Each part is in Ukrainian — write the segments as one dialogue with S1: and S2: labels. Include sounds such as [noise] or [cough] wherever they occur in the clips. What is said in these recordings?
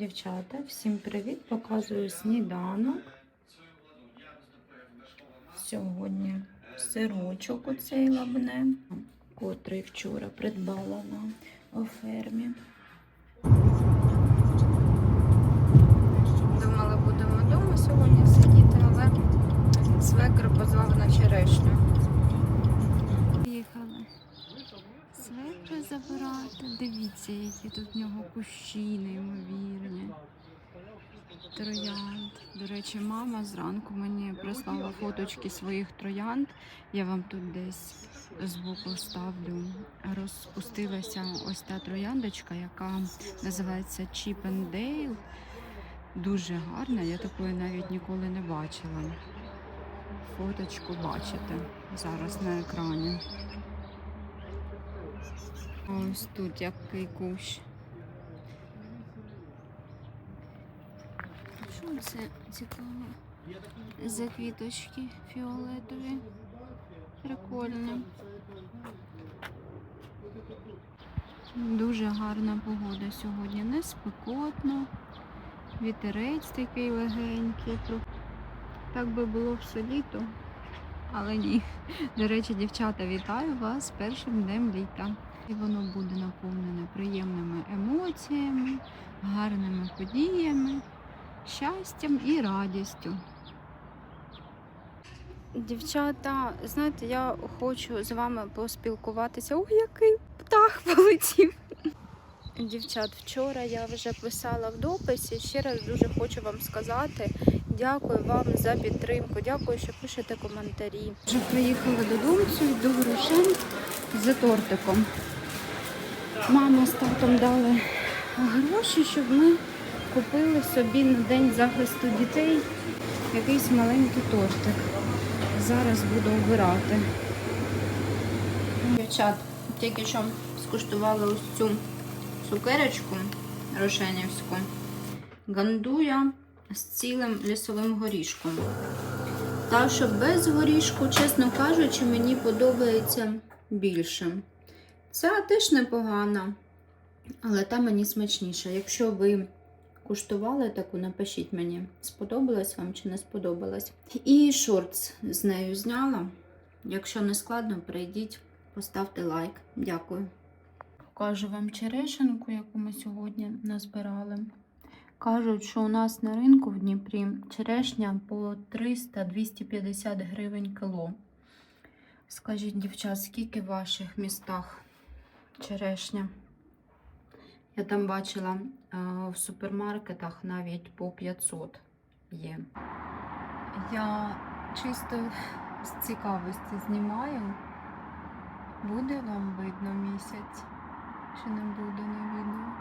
S1: Дівчата, всім привіт! Показую сніданок. Сьогодні сирочок оцей лабне, котрий вчора придбала на фермі. Думала, будемо вдома сьогодні сидіти, але свекр позвав на черешню. Забирати. Дивіться, які тут в нього кущі неймовірні. Троянд. До речі, мама зранку мені прислала фоточки своїх троянд. Я вам тут десь збоку ставлю. Розпустилася ось та трояндочка, яка називається Chip and Dale. Дуже гарна, я такої навіть ніколи не бачила. Фоточку бачите зараз на екрані. Ось тут який кущ. Що це цікаво? За квіточки фіолетові. Прикольно. Дуже гарна погода сьогодні. Не спекотно. Вітерець такий легенький. Так би було все літо, але ні. До речі, дівчата, вітаю вас першим днем літа. І воно буде наповнене приємними емоціями, гарними подіями, щастям і радістю. Дівчата, знаєте, я хочу з вами поспілкуватися. Ой, який птах [laughs] полетів. Дівчат, вчора я вже писала в дописі. Ще раз дуже хочу вам сказати. Дякую вам за підтримку. Дякую, що пишете коментарі. Вже приїхала додому, в Рошен за тортиком. Мама з татом дали гроші, щоб ми купили собі на день захисту дітей якийсь маленький тортик. Зараз буду обирати. Дівчат, тільки що скуштувала ось цю цукерочку рошенівську. Гандуя з цілим лісовим горішком. Та, що без горішку, чесно кажучи, мені подобається більше. Ця теж непогана, але та мені смачніша. Якщо ви куштували таку, напишіть мені, сподобалась вам чи не сподобалась. І шортс з нею зняла. Якщо не складно, прийдіть, поставте лайк. Дякую. Покажу вам черешенку, яку ми сьогодні назбирали. Кажуть, що у нас на ринку в Дніпрі черешня по 300-250 гривень кіло. Скажіть, дівчат, скільки в ваших містах черешня? Я там бачила е, в супермаркетах навіть по 500 є. Я чисто з цікавості знімаю. Буде вам видно місяць? Чи не буде не видно?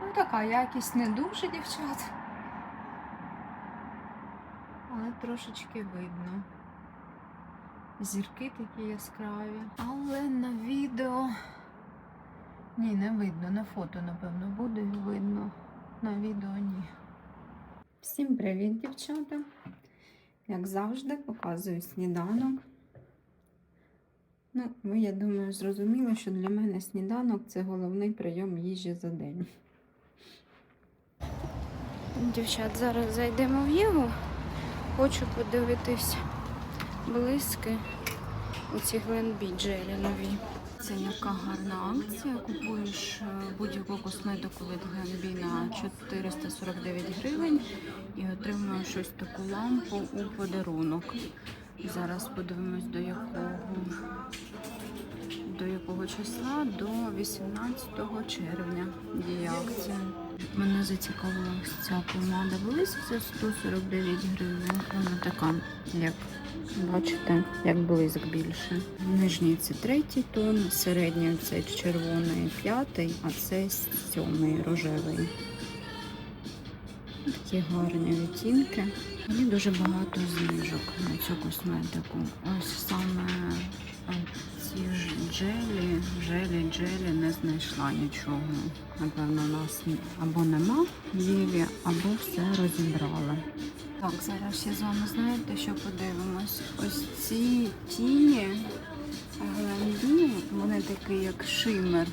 S1: Ну, така якість не дуже, дівчат. Але трошечки видно. Зірки такі яскраві. Але на відео. Ні, не видно. На фото, напевно, буде видно. На відео ні. Всім привіт, дівчата. Як завжди, показую сніданок. Ну, ви, я думаю, зрозуміли, що для мене сніданок це головний прийом їжі за день. Дівчат, зараз зайдемо в Єву. Хочу подивитись блиски у ці гленбі джелі нові. Це яка гарна акція. Купуєш е, будь-яку косметику від Гленбі на 449 гривень і отримуєш ось таку лампу у подарунок. Зараз подивимось до якого до якого числа? До 18 червня діє акція. Мене зацікавила ось ця помада блиск за 149 гривень. Вона така, як бачите, як блиск більше. Нижній це третій тон, середній це червоний п'ятий, а це сьомий рожевий. Такі гарні відтінки. Мені дуже багато знижок на цю косметику. Ось джелі, джелі, джелі не знайшла нічого. Напевно, у нас або нема Єві, або все розібрали. Так, зараз я з вами знаєте, що подивимось. Ось ці тіні Гленбі, вони такі як шимер.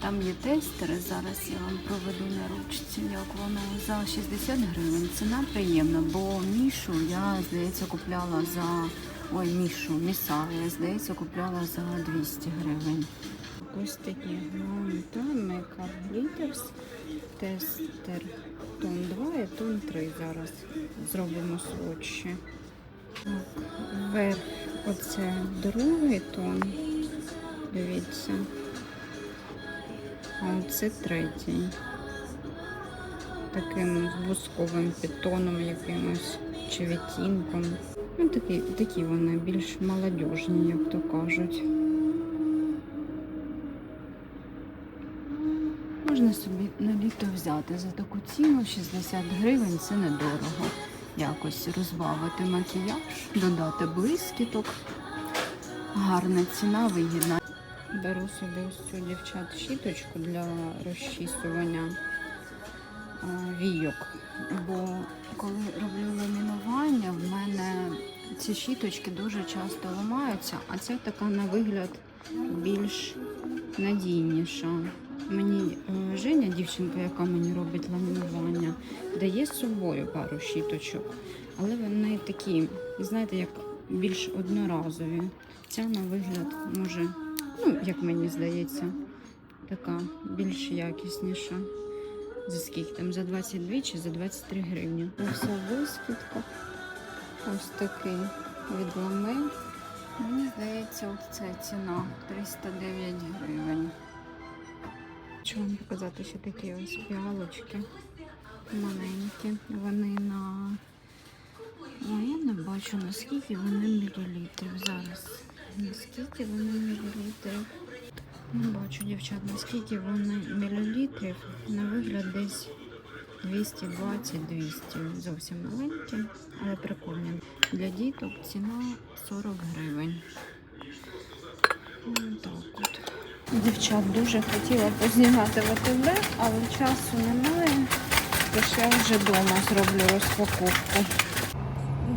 S2: там є тестери. Зараз я вам проведу на ручці, як воно за 60 гривень. Ціна приємна, бо мішу я, здається, купляла за. Ой, мішу, міса, я, здається, купляла за 200 гривень.
S1: Ось такі гляньте, Makeup тестер тон 2 і тон 3 зараз зробимо сводчі. Так, вверх оце другий тон, дивіться, а оце третій. Таким бусковим підтоном якимось чи відтінком. Ну, такі, такі вони більш молодіжні, як то кажуть.
S2: Можна собі на літо взяти за таку ціну 60 гривень, це недорого. Якось розбавити макіяж, додати блискіток. Гарна ціна, вигідна.
S1: Беру собі ось цю дівчат щіточку для розчісування війок.
S2: Бо коли роблю ламінування, в мене ці щіточки дуже часто ламаються,
S1: А ця така на вигляд більш надійніша. Мені е, Женя, дівчинка, яка мені робить ламінування, дає з собою пару щіточок, але вони такі, знаєте, як більш одноразові. Ця на вигляд може, ну, як мені здається, така більш якісніша. За скільки там? За 22 чи за 23 гривні. Ось вискидка. Ось такий від ламе.
S2: Мені здається, от ця ціна 309 гривень.
S1: Хочу вам показати ще такі ось піалочки маленькі. Вони на. Ну, я не бачу, наскільки вони мілілітрів зараз. Наскільки вони мілілітрів. Не бачу, дівчат, наскільки вони мілілітрів. На вигляд десь 220-200. Зовсім маленькі, але прикольні. Для діток ціна 40 гривень. Так от. Дівчат дуже хотіла познімати ВТБ, але часу немає. Тож я вже вдома зроблю розпаковку.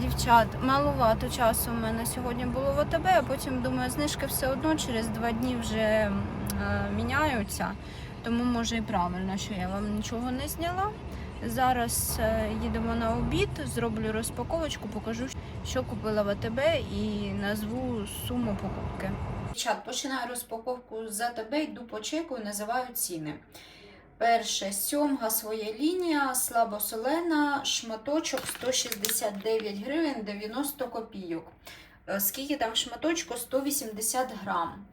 S1: Дівчат, малувато часу в мене сьогодні було в АТБ, а потім думаю, знижки все одно через два дні вже е, міняються. Тому може і правильно, що я вам нічого не зняла. Зараз е, їдемо на обід, зроблю розпаковочку, покажу, що купила в АТБ і назву суму покупки. Чат, починаю розпаковку з АТБ, йду по чеку і називаю ціни. Перше, сьомга своя лінія, слабосолена, шматочок 169 гривень 90 копійок. Е, Скільки там шматочку? 180 грам.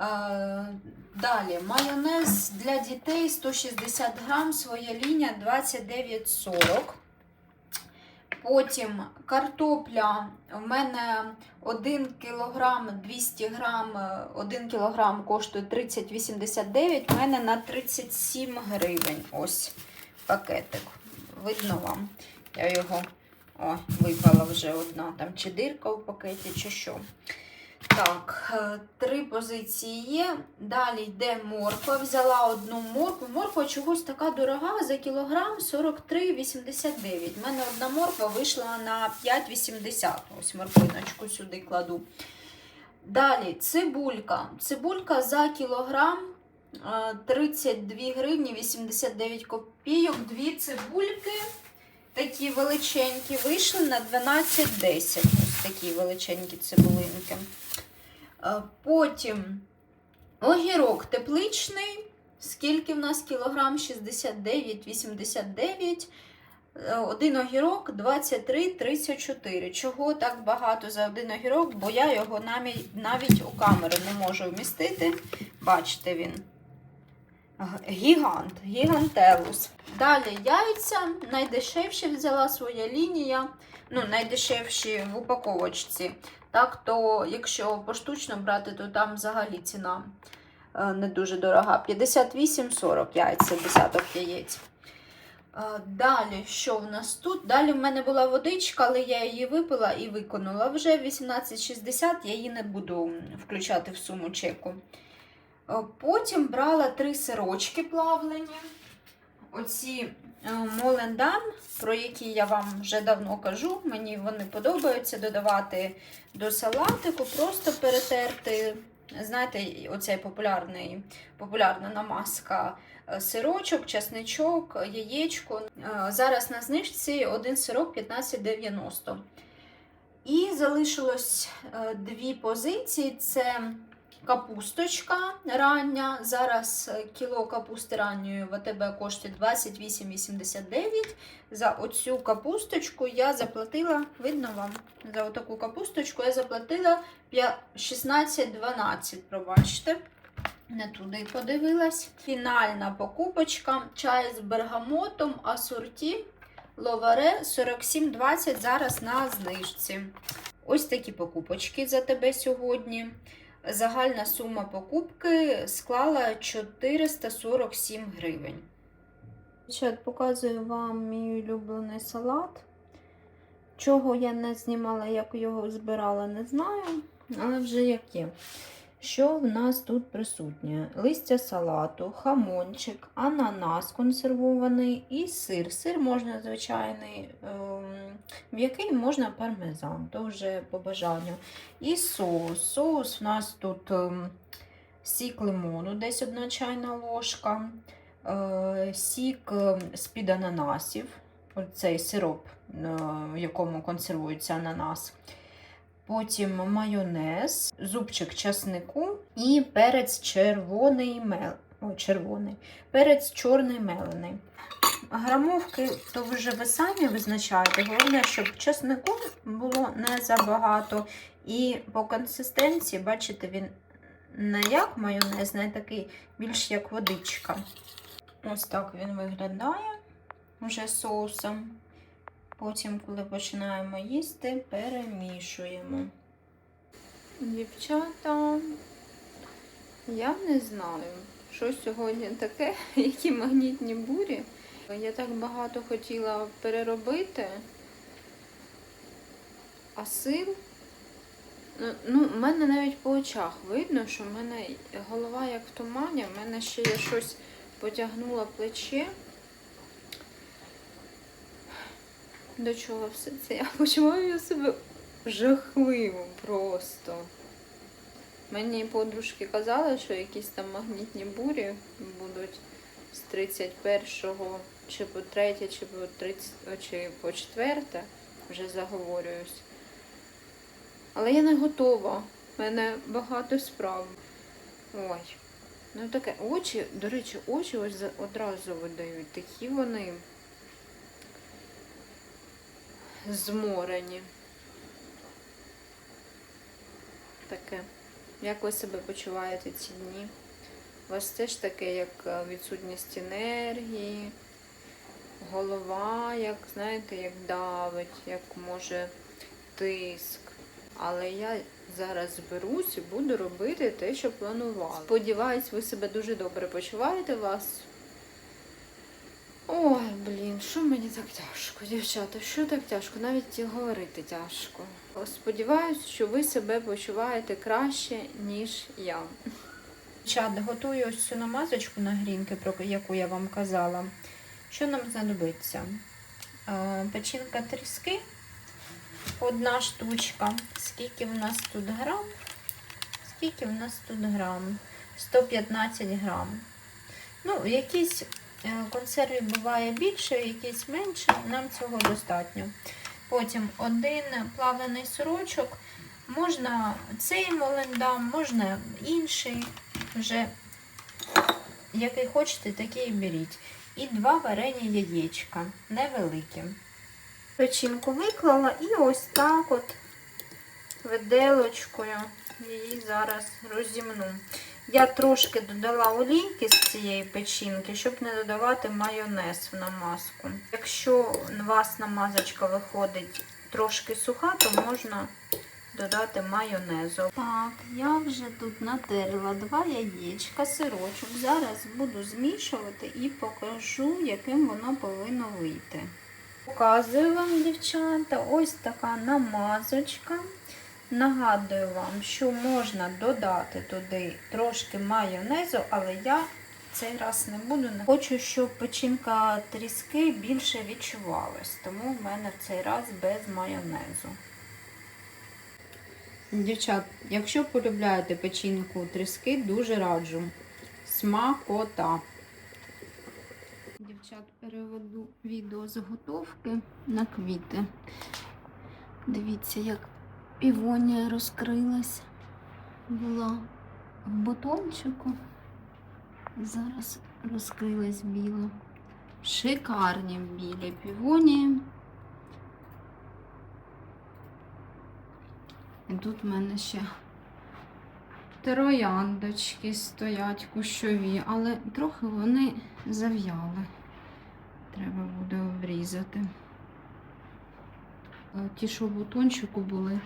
S1: Е, Далі майонез для дітей 160 грам, своя лінія 29,40. Потім картопля. В мене 1 кг 200 грам, е, 1 кг коштує 30,89. В мене на 37 гривень. Ось пакетик. Видно вам. Я його о, випала вже одна там чи дирка в пакеті, чи що. Так, е, три позиції. Далі йде морква. Взяла одну моркву. Морква чогось така дорога за кілограм 43,89. У мене одна морква вийшла на 5,80. Ось морквиночку сюди кладу. Далі цибулька. Цибулька за кілограм е, 32 гривні 89 копійок. Дві цибульки. Такі величенькі вийшли на 12,10. Такі величенькі цибулинки. Е, Потім огірок тепличний. Скільки в нас кілограм? 69,89. Е, Один огірок 23,34. Чого так багато за один огірок? Бо я його навіть, у камеру не можу вмістити. Бачите він. Гігант, гігантелус. Далі яйця. Найдешевші взяла своя лінія. Ну, найдешевші в упаковочці. Так, то якщо поштучно брати, то там взагалі ціна е, не дуже дорога. 58,40 яйця, десяток яєць. Е, Далі, що в нас тут? Далі в мене була водичка, але я її випила і виконала вже 18,60, я її не буду включати в суму чеку. Е, Потім брала три сирочки плавлені. Оці е, Молендам, про які я вам вже давно кажу. Мені вони подобаються додавати до салатику, просто перетерти знаєте, оцей популярний, популярна намазка е, сирочок, чесничок, яєчко. Е, Зараз на знижці один сирок 15,90. І залишилось дві позиції: це капусточка рання. Зараз е, кіло капусти ранньої в АТБ коштує 28,89. За оцю капусточку я заплатила, видно вам, за отаку капусточку я заплатила 16,12, пробачте. Не туди подивилась. Фінальна покупочка. Чай з бергамотом, асорті, ловаре 47,20 зараз на знижці. Ось такі покупочки за тебе сьогодні. Загальна сума покупки склала 447 гривень. Ще показую вам мій улюблений салат. Чого я не знімала, як його збирала, не знаю, але вже як є. Що в нас тут присутнє? Листя салату, хамончик, ананас консервований і сир. Сир можна звичайний, ем, м'який, можна пармезан, то вже по бажанню. І соус. Соус в нас тут ем, сік лимону, десь одна чайна ложка, е, сік ем, з-під ананасів, оцей сироп, е, в якому консервується ананас. Потім майонез, зубчик часнику і перець червоний мел. О, червоний. Перець чорний мелений. Грамовки, то вже ви самі визначаєте. Головне, щоб чеснику було не забагато. І по консистенції, бачите, він не як майонез, не такий, більш як водичка. Ось так він виглядає вже соусом. Потім, коли починаємо їсти, перемішуємо. Дівчата, я не знаю, що сьогодні таке, [laughs] які магнітні бурі. Я так багато хотіла переробити, а сил. Ну, ну, в мене навіть по очах видно, що в мене голова як в тумані, в мене ще я щось потягнула плече. До чого все це? Я почуваю себе жахливо просто. Мені подружки казали, що якісь там магнітні бурі будуть з 31 чи по 3, чи по 30, чи по 4, вже заговорююсь. Але я не готова. У мене багато справ. Ой. Ну таке, очі, до речі, очі ось одразу видають. Такі вони зморені. Таке. Як ви себе почуваєте ці дні? У вас теж таке, як е, відсутність енергії, голова, як, знаєте, як давить, як може тиск. Але я зараз зберусь і буду робити те, що планувала. Сподіваюсь, ви себе дуже добре почуваєте у вас. Ой, блін, що мені так тяжко, дівчата, що так тяжко? Навіть говорити тяжко. Сподіваюсь, що ви себе почуваєте краще, ніж я. Чат, готую ось цю намазочку на грінки, про яку я вам казала. Що нам знадобиться? Е, Печінка тріски, одна штучка. Скільки в нас тут грам? Скільки в нас тут грам? 115 грам. Ну, якісь е, консерві буває більше, якісь менше, нам цього достатньо. Потім один плавлений сирочок. Можна цей молендам, можна інший, вже який хочете, такий беріть. І два варені яєчка, невеликі. Печінку виклала і ось так от виделочкою її зараз розімну. Я трошки додала олійки з цієї печінки, щоб не додавати майонез в намазку. Якщо у вас намазочка виходить трошки суха, то можна додати майонезу. Так, я вже тут натерла два яєчка, сирочок. Зараз буду змішувати і покажу, яким воно повинно вийти. Показую вам, дівчата, ось така намазочка. Нагадую вам, що можна додати туди трошки майонезу, але я цей раз не буду. Хочу, щоб печінка тріски більше відчувалась, тому в мене в цей раз без майонезу. Дівчат, якщо полюбляєте печінку тріски, дуже раджу. Смакота. Дівчат, переведу відео заготовки на квіти. Дивіться, як півонія розкрилась. Була в бутончику. Зараз розкрилась біла. Шикарні білі півонії. І тут в мене ще трояндочки стоять кущові, але трохи вони зав'яли. Треба буде обрізати. Ті, що в бутончику були,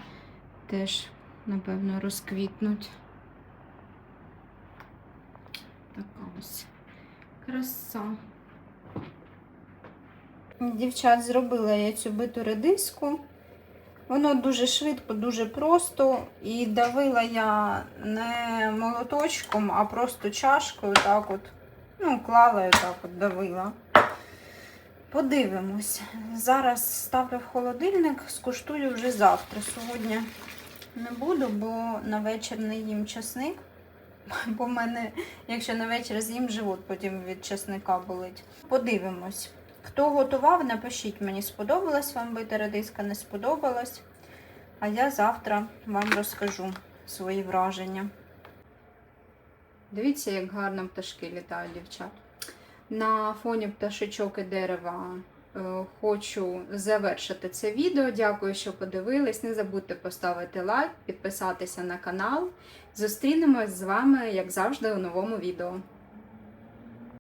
S1: теж, напевно, розквітнуть. Така ось краса. Дівчат, зробила я цю биту редиску. Воно дуже швидко, дуже просто. І давила я не молоточком, а просто чашкою так от. Ну, клала і так от давила. Подивимось. Зараз ставлю в холодильник, скуштую вже завтра. Сьогодні не буду, бо на вечір не їм часник. [laughs] Бо в мене, якщо на вечір з'їм, живот потім від часника болить. Подивимось. Хто готував, напишіть мені, сподобалась вам бита редиска, не сподобалась. А я завтра вам розкажу свої враження. Дивіться, як гарно пташки літають, дівчат. На фоні пташечок і дерева хочу завершити це відео. Дякую, що подивились. Не забудьте поставити лайк, підписатися на канал. Зустрінемось з вами, як завжди, у новому відео.